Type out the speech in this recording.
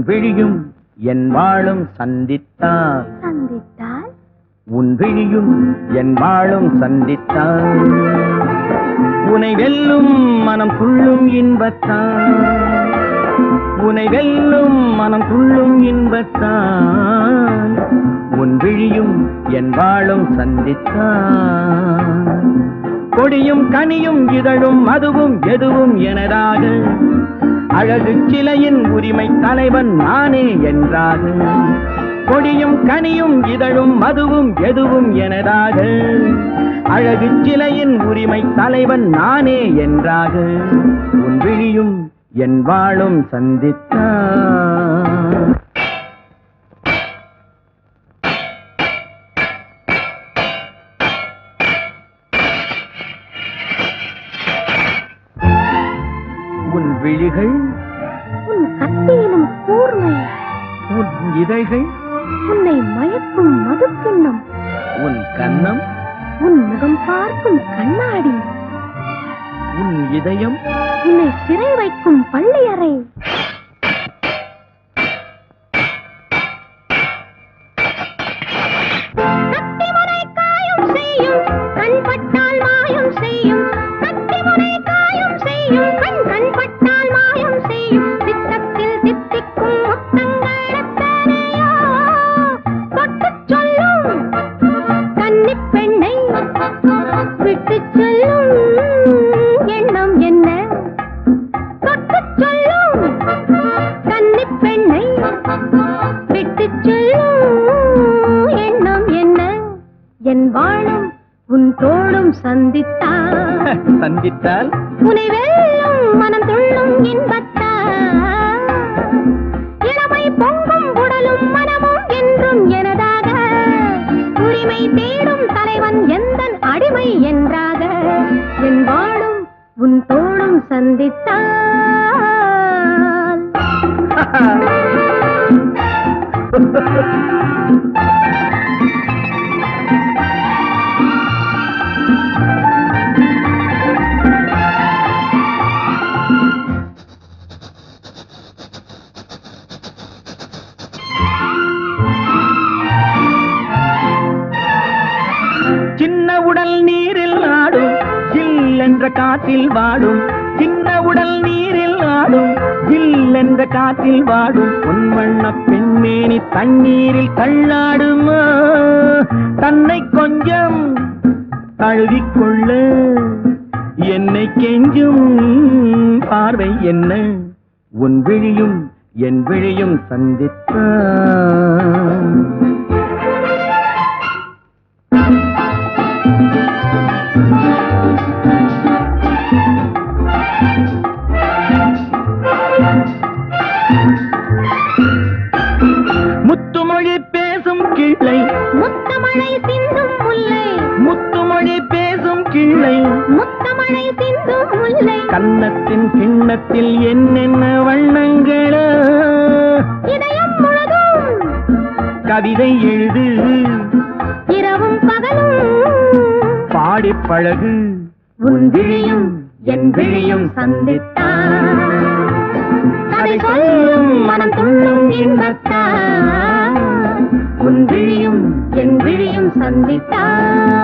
உன் விழியும் என் வாழும் சந்தித்தார் சந்தித்தால்? உன் விழியும் என் வாழும் சந்தித்தார் உனை வெல்லும் மனம் துள்ளும் இன்பத்தான். உனை வெல்லும் மனம் துள்ளும் இன்பத்தான். உன் விழியும் என் வாழும் சந்தித்தான். கொடியும் கனியும் இதழும் மதுவும் எதுவும் எனதாக அழகு சிலையின் உரிமை தலைவன் நானே என்றாக கொடியும் கனியும் இதழும் மதுவும் எதுவும் எனதாக அழகு சிலையின் உரிமை தலைவன் நானே என்றாக உன் விழியும் என் வாழும் சந்தித்தான் உன் விழிகள் உன் கத்தியிலும் கூர்மை. உன் இதழ்கள்? உன்னை மயக்கும் மதுக்கிண்ணம் உன் கன்னம் உன் முகம் பார்க்கும் கண்ணாடி. உன் இதயம்? உன்னை சிறை வைக்கும் என் வாழும் உன் தோளும் சந்தித்தார். சந்தித்தால்? உனை வெல்லும் மனம் துள்ளும் இன்பத்தார். இளமை பொங்கும் உடலும் மனமும் என்றும் எனதாக. உரிமை தேடும் தலைவன் எந்தன் அடிமை என்றாக. என் வாழும் உன் தோளும் சந்தித்தால். சின்ன என்ற காற்றில் வாடும். சின்ன உடல் நீரில் ஆடும். ஜில் என்ற காற்றில் வாடும். பொன்வண்ண பெண்மேனி தண்ணீரில் தள்ளாடுமா? தன்னை கொஞ்சம் தழுவிக்கொள்ள. என்னை கெஞ்சும் பார்வை என்ன? உன் விழியும் என் விழியும் சந்தித்தான் முத்துமொழி பேசும் கிள்ளை முத்தமழை சிந்தும் முல்லை. முத்துமொழி பேசும் கிள்ளை முத்தமழை சிந்தும் முல்லை. கன்னத்தின் கிண்ணத்தில் என்னென்ன வண்ணங்களோ. இதயம் முழுதும் கவிதை எழுது. இரவும் பகலும் பாடிப் பழகு. உன் விழியும் என் விழியும் சந்தித்தான் அதை சொல்லும் மனம் துள்ளும் இன்பத்தான் உன் விழியும் என் விழியும் சந்தித்தான்